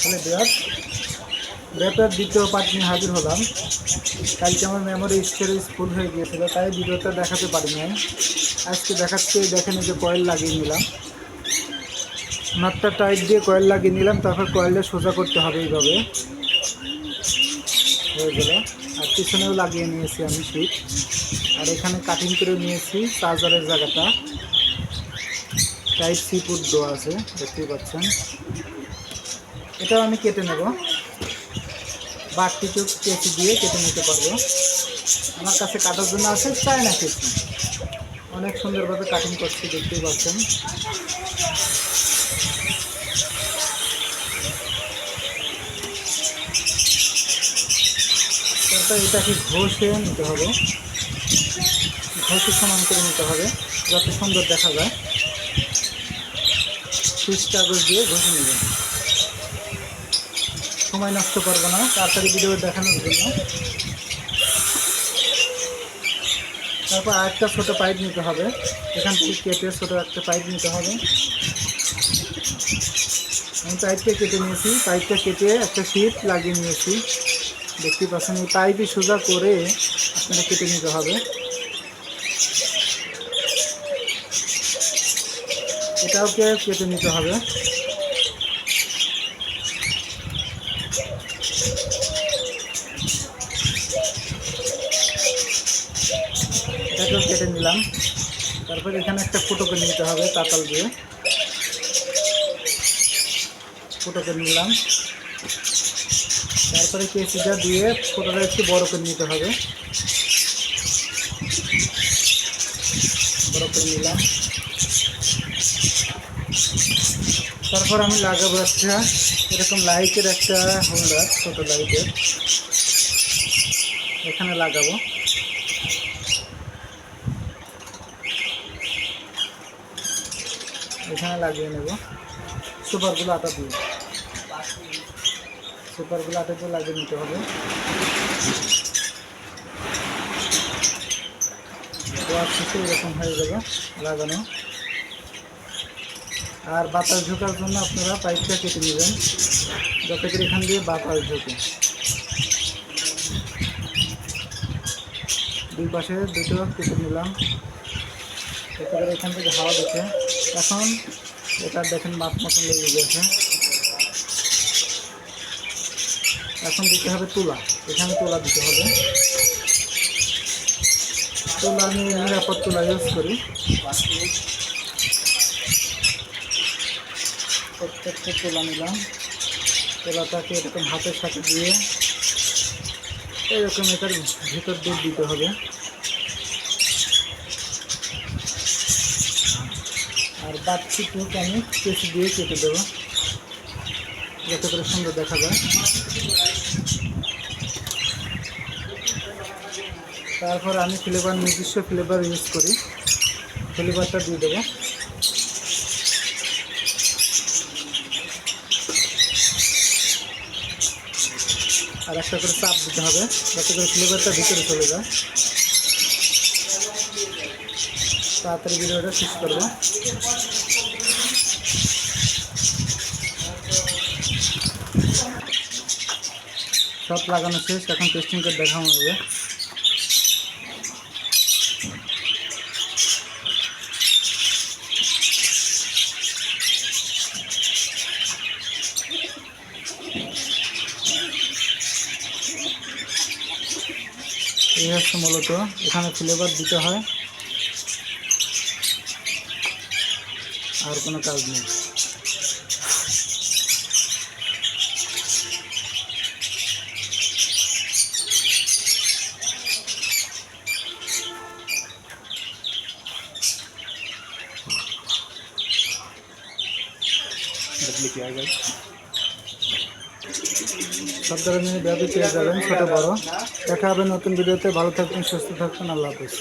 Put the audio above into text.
তাহলে বিরাট। র্যাপের দ্বিতীয় পার্ট নিয়ে হাজির হলাম। কালকে আমার মেমোরি স্টোরেজ ফুল হয়ে গিয়েছিল, তাই ভিডিওটা দেখাতে পারি নাই আজকে দেখাচ্ছি এই যে কয়েল লাগিয়ে নিলাম। নাটটা টাইট দিয়ে কয়েল লাগিয়ে নিলাম, তারপর কয়েলটা সোজা করতে হবে এইভাবে। হয়ে গেল। আর পিছনেও লাগিয়ে নিয়েছি আমি শীত আর এখানে কাটিং করে নিয়েছি চার্জারের জায়গাটা। টাইপ সি পুট দেওয়া আছে, দেখতেই পাচ্ছেন। এটাও আমি কেটে নেব। বাড়তি চোখ কেটে দিয়ে কেটে নিতে পারব। আমার কাছে কাটার জন্য আছে চায়না কেটে অনেক সুন্দরভাবে কাটিং করছি, দেখতেই পাচ্ছেন। তারপর এটাকে ঘষে নিতে হবে। ঘষে সমান করে নিতে হবে, যাতে সুন্দর দেখা যায়। সুইচ কাগজ দিয়ে ঘষে নেবেন। সময় নষ্ট করব না, তাড়াতাড়ি ভিডিও দেখানোর জন্য। তারপর আরেকটা ছোটো পাইপ নিতে হবে। এখান থেকে কেটে ছোটো একটা পাইপ নিতে হবে। আমি পাইপটা কেটে নিয়েছি। পাইপটা কেটে একটা শীত লাগিয়ে নিয়েছি। দেখতে পাচ্ছেন, এই পাইপই সোজা করে আপনাকে কেটে নিতে হবে। এটাওকে কেটে নিতে হবে? এটাকেও কেটে নিলাম। তারপর এখানে একটা ফুটো করে নিতে হবে তাতাল দিয়ে। ফুটো করে নিলাম। তারপরে কেসিটা দিয়ে ফোটোটা একটু বড় করে নিতে হবে। বড় করে নিলাম। তারপর আমি লাগাবো একটা এরকম লাইটের একটা হোল্ডার ছোটো লাইটের। এখানে লাগাবো। এখানে লাগিয়ে নেব। সুপারগুলো আটা দিয়ে। সুপারগুলো আটা দিয়ে লাগিয়ে নিতে হবে। এরকম হয়ে যাবে লাগানো। আর বাতাস ঢোকার জন্য আপনারা পাইপটা কেটে নেবেন। যাতে করে এখান দিয়ে বাতাস ঢোকে। দুই পাশে দুটো কেটে নিলাম। এতে এখান থেকে হাওয়া দেখে এখন এটা দেখেন মাপ মতন লেগে গেছে এখন দিতে হবে তুলা। এখানে তুলা দিতে হবে। তুলা আমি নিরাপদ তুলা ইউজ করি। প্রত্যেকটা তুলা নিলাম। তুলাটাকে এরকম হাতের সাথে দিয়ে এরকম এটার ভিতর দিয়ে দিতে হবে। আর বাচ্চি টুক আমি কেসি দিয়ে কেটে দেবো। যাতে করে সুন্দর দেখা যায়। তারপর আমি ফ্লেভার নিজস্ব ফ্লেভার ইউজ করি। ফ্লেভারটা দিয়ে দেবো। আর একটা করে চাপ দিতে হবে, যাতে করে ফ্লেভারটা ভিতরে চলে যায়। তাড়াতাড়ি ভিডিওটা শেষ করব। সব লাগানো শেষ, এখন টেস্টিং করে দেখানো হবে এই হচ্ছে মূলত, এখানে ফ্লেভার দিতে হয়। আর কোনো কাজ নেই। সব ধরনের ব্যাপী পেয়ে যাবেন ছোটো বড়। দেখা হবে নতুন ভিডিওতে। ভালো থাকবেন, সুস্থ থাকবেন। আল্লাহ হাফিজ।